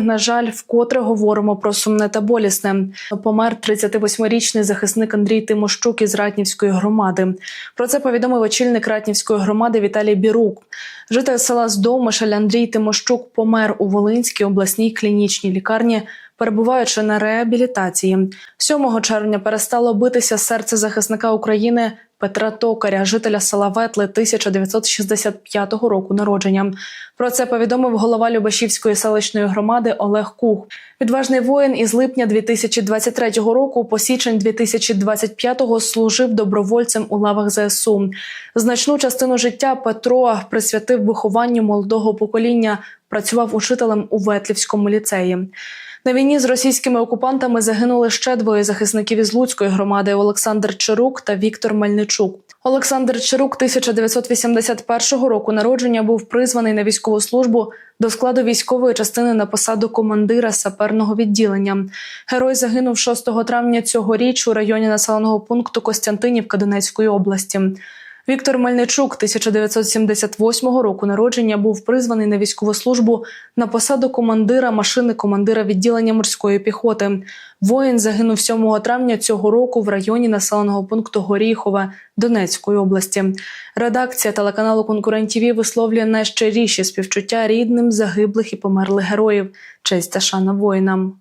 На жаль, вкотре говоримо про сумне та болісне. Помер 38-річний захисник Андрій Тимощук із Ратнівської громади. Про це повідомив очільник Ратнівської громади Віталій Бірук. Житель села Здомишаль Андрій Тимощук помер у Волинській обласній клінічній лікарні, перебуваючи на реабілітації. 7 червня перестало битися серце захисника України Петра Токаря, жителя села Ветли 1965 року народження. Про це повідомив голова Любашівської селищної громади Олег Кух. Відважний воїн із липня 2023 року по січень 2025 служив добровольцем у лавах ЗСУ. Значну частину життя Петро присвятив вихованню молодого покоління. Працював учителем у Ветлівському ліцеї. На війні з російськими окупантами загинули ще двоє захисників із Луцької громади Олександр Чарук та Віктор Мельничук. Олександр Чарук 1981 року народження був призваний на військову службу до складу військової частини на посаду командира саперного відділення. Герой загинув 6 травня цього річ у районі населеного пункту Костянтинівка Донецької області. Віктор Мельничук 1978 року народження був призваний на військову службу на посаду командира машини командира відділення морської піхоти. Воїн загинув 7 травня цього року в районі населеного пункту Горіхове Донецької області. Редакція телеканалу Конкурент ТІВІ висловлює найщиріші співчуття рідним загиблих і померлих героїв. Честь та шана воїнам.